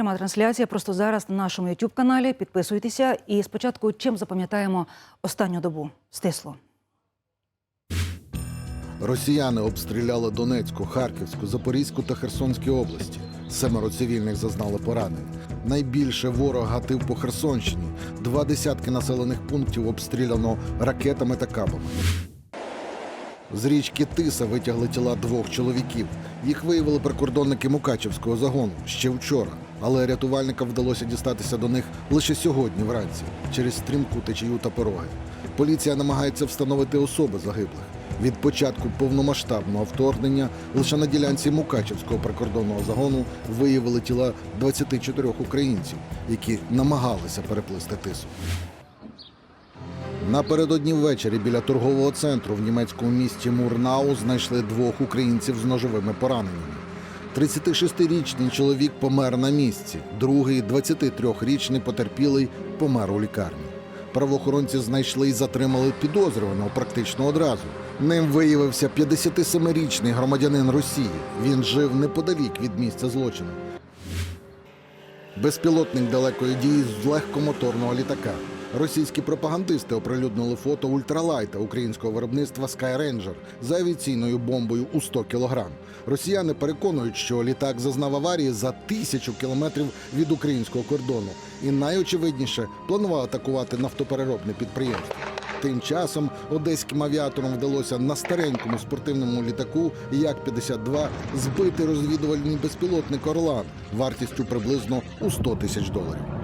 пряма трансляція просто зараз на нашому youtube каналі. Підписуйтеся. І спочатку чим запам'ятаємо останню добу? Стисло. Росіяни обстріляли Донецьку, Харківську, Запорізьку та Херсонські області. Семеро цивільних зазнали поранень. Найбільше ворог гатив по Херсонщині. Два десятки населених пунктів обстріляно ракетами та кабами. З річки Тиса витягли тіла двох чоловіків. Їх виявили прикордонники Мукачевського загону ще вчора. Але рятувальникам вдалося дістатися до них лише сьогодні вранці через стрімку течію та пороги. Поліція намагається встановити особи загиблих. Від початку повномасштабного вторгнення лише на ділянці Мукачевського прикордонного загону виявили тіла 24 українців, які намагалися переплисти тису. Напередодні ввечері біля торгового центру в німецькому місті Мурнау знайшли двох українців з ножовими пораненнями. 36-річний чоловік помер на місці, другий 23-річний потерпілий помер у лікарні. Правоохоронці знайшли і затримали підозрюваного практично одразу. Ним виявився 57-річний громадянин Росії. Він жив неподалік від місця злочину. Безпілотник далекої дії з легкомоторного літака. Російські пропагандисти оприлюднили фото ультралайта українського виробництва Skyranger за авіаційною бомбою у 100 кілограм. Росіяни переконують, що літак зазнав аварії за тисячу кілометрів від українського кордону і найочевидніше планував атакувати нафтопереробне підприємство. Тим часом одеським авіаторам вдалося на старенькому спортивному літаку Як-52 збити розвідувальний безпілотник Орлан вартістю приблизно у 100 тисяч доларів.